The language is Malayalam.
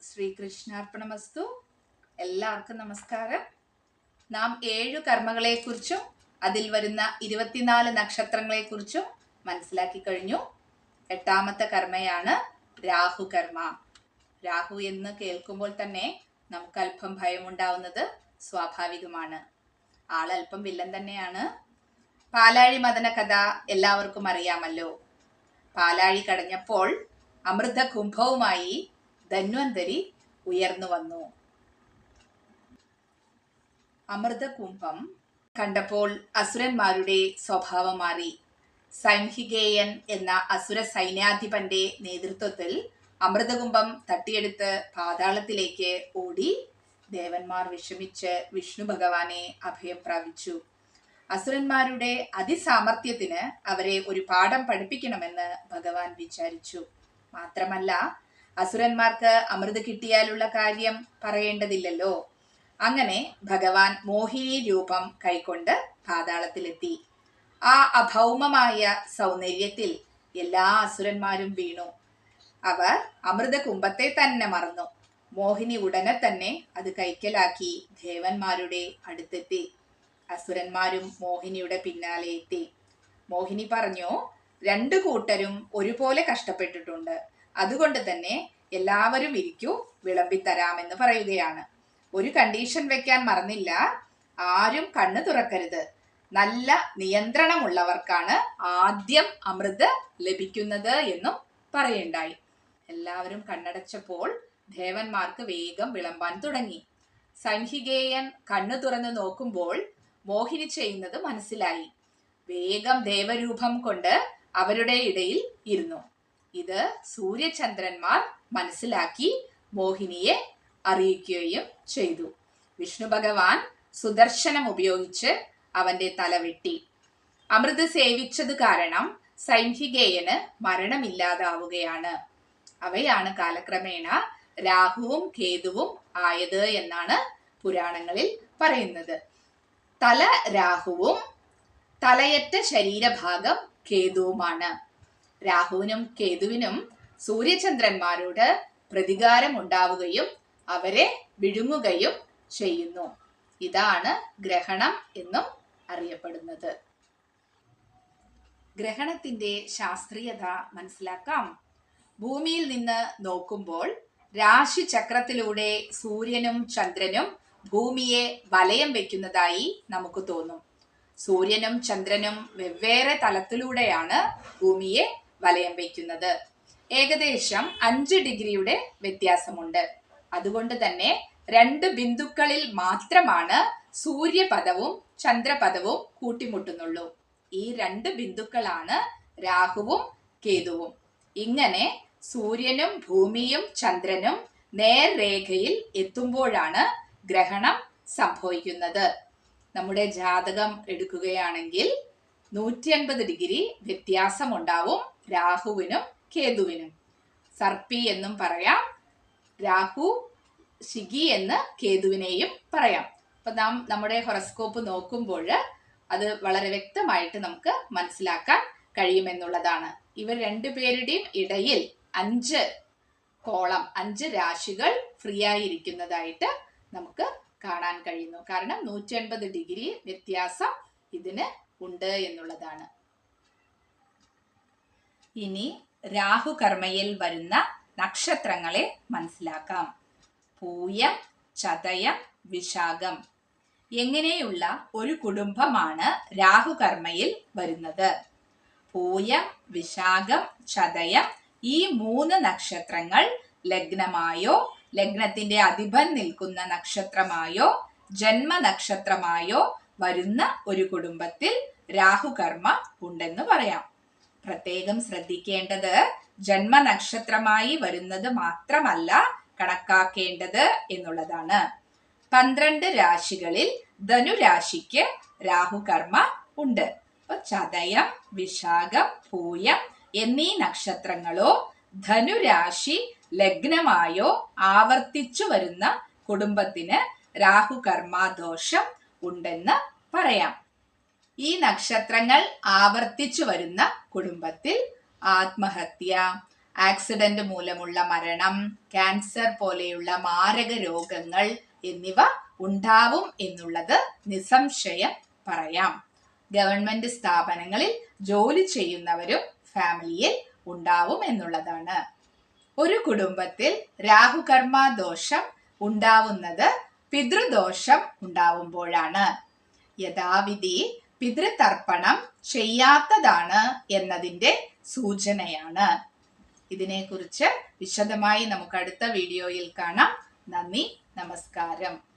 ശ്രീകൃഷ്ണാർപ്പണമസ്തു. എല്ലാവർക്കും നമസ്കാരം. നാം ഏഴു കർമ്മങ്ങളെക്കുറിച്ചും അതിൽ വരുന്ന ഇരുപത്തിനാല് നക്ഷത്രങ്ങളെക്കുറിച്ചും മനസ്സിലാക്കി കഴിഞ്ഞു. എട്ടാമത്തെ കർമ്മയാണ് രാഹു കർമ്മ രാഹു എന്ന് കേൾക്കുമ്പോൾ തന്നെ നമുക്ക് അല്പം ഭയമുണ്ടാവുന്നത് സ്വാഭാവികമാണ്. ആളല്പം വില്ലൻ തന്നെയാണ്. പാലാഴി മദന കഥ എല്ലാവർക്കും അറിയാമല്ലോ. പാലാഴി കടഞ്ഞപ്പോൾ അമൃത കുംഭവുമായി ധന്വന്തരി ഉയർന്നു വന്നു. അമൃത കുംഭം കണ്ടപ്പോൾ അസുരന്മാരുടെ സ്വഭാവം മാറി. സൈംഹികേയൻ എന്ന അസുര സൈന്യാധിപന്റെ നേതൃത്വത്തിൽ അമൃതകുംഭം തട്ടിയെടുത്ത് പാതാളത്തിലേക്ക് ഓടി ദേവന്മാർ വിഷമിച്ച് വിഷ്ണു ഭഗവാനെ അഭയം പ്രാപിച്ചു. അസുരന്മാരുടെ അതിസാമർഥ്യത്തിന് അവരെ ഒരു പാഠം പഠിപ്പിക്കണമെന്ന് ഭഗവാൻ വിചാരിച്ചു. മാത്രമല്ല അസുരന്മാർക്ക് അമൃത് കിട്ടിയാലുള്ള കാര്യം പറയേണ്ടതില്ലല്ലോ. അങ്ങനെ ഭഗവാൻ മോഹിനി രൂപം കൈക്കൊണ്ട് പാതാളത്തിലെത്തി. ആ അഭൗമമായ സൗന്ദര്യത്തിൽ എല്ലാ അസുരന്മാരും വീണു. അവർ അമൃത കുംഭത്തെ തന്നെ മറന്നു. മോഹിനി ഉടനെ തന്നെ അത് കൈക്കലാക്കി ദേവന്മാരുടെ അടുത്തെത്തി. അസുരന്മാരും മോഹിനിയുടെ പിന്നാലെ എത്തി. മോഹിനി പറഞ്ഞു രണ്ടു കൂട്ടരും ഒരുപോലെ കഷ്ടപ്പെട്ടിട്ടുണ്ട്. അതുകൊണ്ട് തന്നെ എല്ലാവരും ഇരിക്കൂ വിളമ്പിത്തരാമെന്ന് പറയുകയാണ്. ഒരു കണ്ടീഷൻ വെക്കാൻ മറന്നില്ല. ആരും കണ്ണു തുറക്കരുത്. നല്ല നിയന്ത്രണമുള്ളവർക്കാണ് ആദ്യം അമൃത് ലഭിക്കുന്നത് എന്നും പറയുണ്ടായി. എല്ലാവരും കണ്ണടച്ചപ്പോൾ ദേവന്മാർക്ക് വേഗം വിളമ്പാൻ തുടങ്ങി. സൈഹികേയൻ കണ്ണു തുറന്നു നോക്കുമ്പോൾ മോഹിനി ചെയ്യുന്നത് മനസ്സിലായി. വേഗം ദേവരൂപം കൊണ്ട് അവരുടെ ഇടയിൽ ഇരുന്നു. ഇത് സൂര്യചന്ദ്രന്മാർ മനസ്സിലാക്കി മോഹിനിയെ അറിയിക്കുകയും ചെയ്തു. വിഷ്ണു ഭഗവാൻ സുദർശനം ഉപയോഗിച്ച് അവന്റെ തല വെട്ടി. അമൃത് സേവിച്ചത് കാരണം സൈംഹികേയന് മരണമില്ലാതാവുകയാണ്. അവയാണ് കാലക്രമേണ രാഹുവും കേതുവും ആയത് എന്നാണ് പുരാണങ്ങളിൽ പറയുന്നത്. തല രാഹുവും തലയറ്റ ശരീരഭാഗം കേതുവുമാണ്. രാഹുവിനും കേതുവിനും സൂര്യചന്ദ്രന്മാരോട് പ്രതികാരം ഉണ്ടാവുകയും അവരെ വിഴുങ്ങുകയും ചെയ്യുന്നു. ഇതാണ് ഗ്രഹണം എന്നും അറിയപ്പെടുന്നത്. ഗ്രഹണത്തിന്റെ ശാസ്ത്രീയത മനസ്സിലാക്കാം. ഭൂമിയിൽ നിന്ന് നോക്കുമ്പോൾ രാശി രാശിചക്രത്തിലൂടെ സൂര്യനും ചന്ദ്രനും ഭൂമിയെ വലയം വെക്കുന്നതായി നമുക്ക് തോന്നും. സൂര്യനും ചന്ദ്രനും വെവ്വേറെ തലത്തിലൂടെയാണ് ഭൂമിയെ വലയം വയ്ക്കുന്നത്. ഏകദേശം അഞ്ച് ഡിഗ്രിയുടെ വ്യത്യാസമുണ്ട്. അതുകൊണ്ട് തന്നെ രണ്ട് ബിന്ദുക്കളിൽ മാത്രമാണ് സൂര്യപദവും ചന്ദ്രപദവും കൂട്ടിമുട്ടുന്നുള്ളൂ. ഈ രണ്ട് ബിന്ദുക്കളാണ് രാഹുവും കേതുവും. ഇങ്ങനെ സൂര്യനും ഭൂമിയും ചന്ദ്രനും നേർരേഖയിൽ എത്തുമ്പോഴാണ് ഗ്രഹണം സംഭവിക്കുന്നത്. നമ്മുടെ ജാതകം എടുക്കുകയാണെങ്കിൽ നൂറ്റി അൻപത് ഡിഗ്രി വ്യത്യാസമുണ്ടാവും. രാഹുവിനും കേതുവിനും. സർപ്പി എന്നും പറയാം രാഹു ശിഖി എന്ന് കേതുവിനെയും പറയാം. അപ്പൊ നാം നമ്മുടെ ഹൊറസ്കോപ്പ് നോക്കുമ്പോൾ അത് വളരെ വ്യക്തമായിട്ട് നമുക്ക് മനസ്സിലാക്കാൻ കഴിയുമെന്നുള്ളതാണ്. ഇവർ രണ്ടുപേരുടെയും ഇടയിൽ അഞ്ച് കോളം അഞ്ച് രാശികൾ ഫ്രീ ആയിരിക്കുന്നതായിട്ട് നമുക്ക് കാണാൻ കഴിയുന്നു. കാരണം നൂറ്റി ഡിഗ്രി വ്യത്യാസം ഇതിന് ഉണ്ട് എന്നുള്ളതാണ്. ഇനി രാഹുകർമ്മയിൽ വരുന്ന നക്ഷത്രങ്ങളെ മനസ്സിലാക്കാം. പൂയം ചതയം വിശാഖം എങ്ങനെയുള്ള ഒരു കുടുംബമാണ് രാഹുകർമ്മയിൽ വരുന്നത്? പൂയം വിശാഖം ചതയം ഈ മൂന്ന് നക്ഷത്രങ്ങൾ ലഗ്നമായോ ലഗ്നത്തിന്റെ അധിപൻ നിൽക്കുന്ന നക്ഷത്രമായോ ജന്മ നക്ഷത്രമായോ വരുന്ന ഒരു കുടുംബത്തിൽ രാഹുകർമ്മ ഉണ്ടെന്ന് പറയാം. പ്രത്യേകം ശ്രദ്ധിക്കേണ്ടത് ജന്മനക്ഷത്രമായി വരുന്നത് മാത്രമല്ല കണക്കാക്കേണ്ടത് എന്നുള്ളതാണ്. പന്ത്രണ്ട് രാശികളിൽ ധനുരാശിക്ക് രാഹുകർമ്മ ഉണ്ട്. ചതയം വിശാഖം പൂയം എന്നീ നക്ഷത്രങ്ങളോ ധനുരാശി ലഗ്നമായോ ആവർത്തിച്ചു വരുന്ന കുടുംബത്തിന് രാഹുകർമാദോഷം ഉണ്ടെന്ന് പറയാം. ഈ നക്ഷത്രങ്ങൾ ആവർത്തിച്ചു വരുന്ന കുടുംബത്തിൽ ആത്മഹത്യ ആക്സിഡന്റ് മൂലമുള്ള മരണം ക്യാൻസർ പോലെയുള്ള മാരക രോഗങ്ങൾ എന്നിവ ഉണ്ടാവും എന്നുള്ളത് നിസ്സംശയം പറയാം. ഗവൺമെന്റ് സ്ഥാപനങ്ങളിൽ ജോലി ചെയ്യുന്നവരും ഫാമിലിയിൽ ഉണ്ടാവും എന്നുള്ളതാണ്. ഒരു കുടുംബത്തിൽ രാഹുകർമ്മ ദോഷം ഉണ്ടാവുന്നത് പിതൃദോഷം ഉണ്ടാവുമ്പോഴാണ്. യഥാവിധി പിതൃതർപ്പണം ചെയ്യാത്തതാണ് എന്നതിന്റെ സൂചനയാണ്. ഇതിനെക്കുറിച്ച് വിശദമായി നമുക്ക് അടുത്ത വീഡിയോയിൽ കാണാം. നന്ദി നമസ്കാരം.